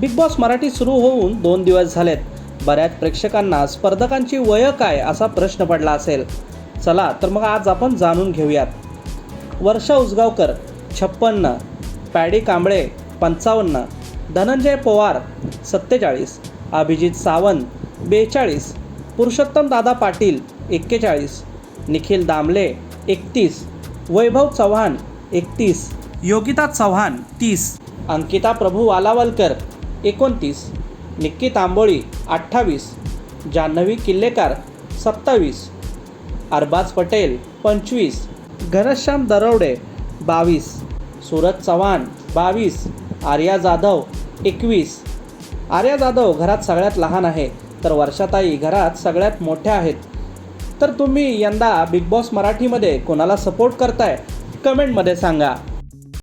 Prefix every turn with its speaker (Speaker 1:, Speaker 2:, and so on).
Speaker 1: Big boss Marathi सुरू होऊन दोन दिवस झालेत. बऱ्याच प्रेक्षकांना स्पर्धकांची वय काय असा प्रश्न पडला असेल. चला तर मग आज आपण जाणून घेऊयात. वर्षा उसगावकर छप्पन्न पॅडी कांबळे पंचावन्न धनंजय पवार सत्तेचाळीस अभिजित सावंत बेचाळीस पुरुषोत्तम दादा पाटील एक्केचाळीस निखिल दामले एकतीस वैभव चव्हाण एकतीस योगिता चव्हाण तीस अंकिता प्रभू वालावलकर एकोणतीस निक्की तांबोळी अठ्ठावीस जान्हवी किल्लेकार सत्तावीस अरबाज पटेल पंचवीस घनश्याम दरवडे बावीस सूरज चव्हाण बावीस आर्या जाधव एकवीस. आर्या जाधव घरात सगळ्यात लहान आहे तर वर्षाताई घरात सगळ्यात मोठ्या आहेत. तर तुम्ही यंदा बिग बॉस मराठीमध्ये कोणाला सपोर्ट करताय? कमेंटमध्ये सांगा.